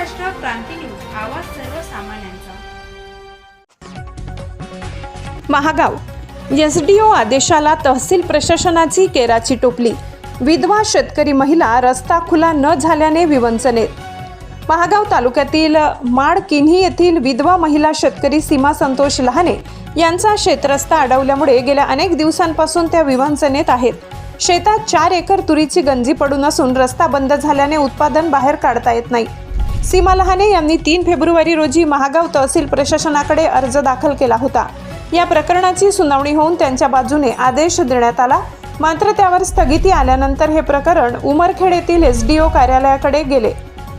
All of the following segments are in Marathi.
क्रांती न्यूज आवाज सर्वसामान्यांचा. महागाव. एसडीओ आदेशाला तहसील प्रशासनाची केराची टोपली. विधवा शेतकरी महिला रस्ता खुला न झाल्याने विवंचनेत. महागाव तालुक्यातील माड किन्ही येथील विधवा महिला शेतकरी सीमा संतोष लहाने यांचा शेतरस्ता अडवल्यामुळे गेल्या अनेक दिवसांपासून त्या विवंचनेत आहेत. शेतात चार एकर तुरीची गंजी पडून असून रस्ता बंद झाल्याने उत्पादन बाहेर काढता येत नाही. सीमा लहाने यांनी तीन फेब्रुवारी रोजी महागाव तहसील प्रशासनाकडे अर्ज दाखल केला होता. या प्रकरणाची सुनावणी होऊन त्यांच्या बाजूने आदेश देण्यात आला. मात्र त्यावर स्थगिती आल्यानंतर हे प्रकरण उमरखेड येथील एस डी ओ कार्यालयाकडे गेले.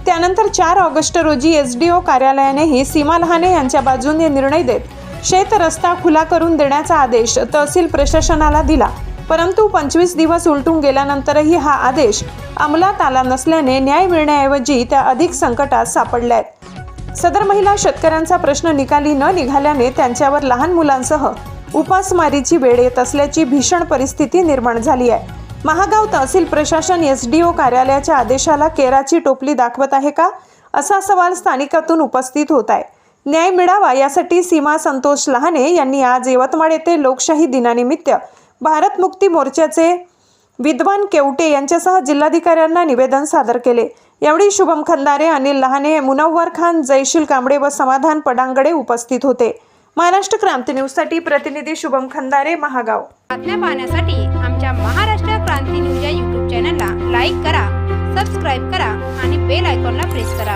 त्यानंतर चार ऑगस्ट रोजी एस डी ओ कार्यालयानेही सीमा लहाने यांच्या बाजूने निर्णय देत शेत रस्ता खुला करून देण्याचा आदेश तहसील प्रशासनाला दिला. परंतु पंचवीस दिवस उलटून गेल्यानंतरही हा आदेश अंमलात आला नसल्याने न्याय मिळण्याऐवजी त्या अधिक संकटात सापडल्या आहेत. सदर महिला शेतकऱ्यांचा प्रश्न निकाली न निघाल्याने त्यांच्यावर लहान मुलांसह उपासमारीची वेळ येत असल्याची भीषण परिस्थिती निर्माण झाली आहे. महागाव तहसील प्रशासन एस डी ओ कार्यालयाच्या आदेशाला केराची टोपली दाखवत आहे का? असा सवाल स्थानिकातून उपस्थित होत आहे. न्याय मिळावा यासाठी सीमा संतोष लहाने यांनी आज यवतमाळ येथे लोकशाही दिनानिमित्त भारत मुक्ती मोर्चाचे विद्वान केवटे यांच्यासह जिल्हाधिकाऱ्यांना निवेदन सादर केले. यावेळी शुभम खंदारे अनिल लहाने मुनव्वर खान जयशील कांबळे व समाधान पडांगडे उपस्थित होते. महाराष्ट्र क्रांती न्यूजसाठी प्रतिनिधी शुभम खंदारे महागाव. बातम्या पाहण्यासाठी आमच्या महाराष्ट्र क्रांती न्यूज या यूट्यूब चॅनलला लाईक करा सबस्क्राईब करा आणि बेल आयकॉनला प्रेस करा.